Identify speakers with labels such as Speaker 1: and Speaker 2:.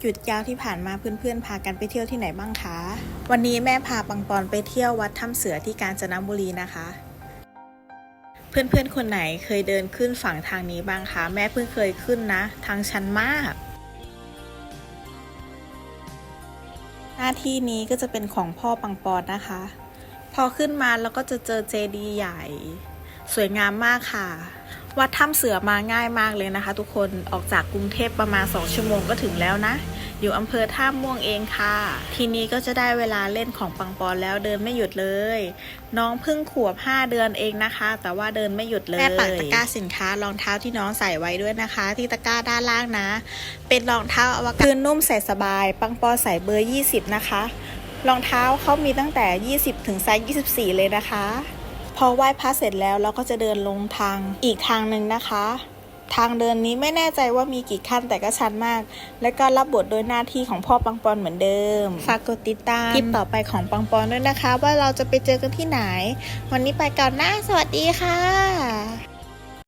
Speaker 1: หยุดยาวที่ผ่านมาเพื่อนๆ พากันไปเที่ยวที่ไหนบ้างคะ วันนี้แม่พาปังปอนไปเที่ยววัดถ้ำเสือที่กาญจนบุรีนะคะ เพื่อนๆ คนไหนเคยเดินขึ้นฝั่งทางนี้บ้างคะ แม่เพิ่งเคยขึ้นนะ ทางชันมาก หน้าที่นี้ก็จะเป็นของพ่อปังปอนนะคะ พอขึ้นมาแล้วก็จะเจอเจดีย์ใหญ่ สวยงามมากค่ะ วัดถ้ำเสือมาง่ายมากเลยนะคะ ทุกคนออกจากกรุงเทพประมาณ 2 ชั่วโมงก็ถึงแล้วนะ อยู่อำเภอท่าม่วงเองค่ะ ทีนี้ก็จะได้เวลาเล่นของปังปอนแล้วเดินไม่หยุดเลย น้องเพิ่งขวบ 5 เดือนเองนะคะ แต่ว่าเดินไม่หยุดเลยแม่ปักตะกร้าสินค้ารองเท้าที่น้องใส่ไว้ด้วยนะคะ ที่ตะกร้าด้านล่างนะ เป็นรองเท้าอวกาศพื้นนุ่มใส่สบาย ปังปอนใส่เบอร์ 20 นะคะรองเท้าเขามีตั้งแต่ 20 ถึงไซส์ 24 เลยนะคะพ อไหว้พระเสร็จแล้วเราก็จะเดินลงทางอีกทางหนึ่งนะคะ ทางเดินนี้ไม่แน่ใจว่ามีกี่ขั้นแต่ก็ชันมาก และก็รับบทโดยหน้าที่ของพ่อปังปอนเหมือนเดิม ฝากกดติดตามคลิปต่อไปของปังปอนด้วยนะคะ ว่าเราจะไปเจอกันที่ไหน วันนี้ไปก่อนนะสวัสดีค่ะ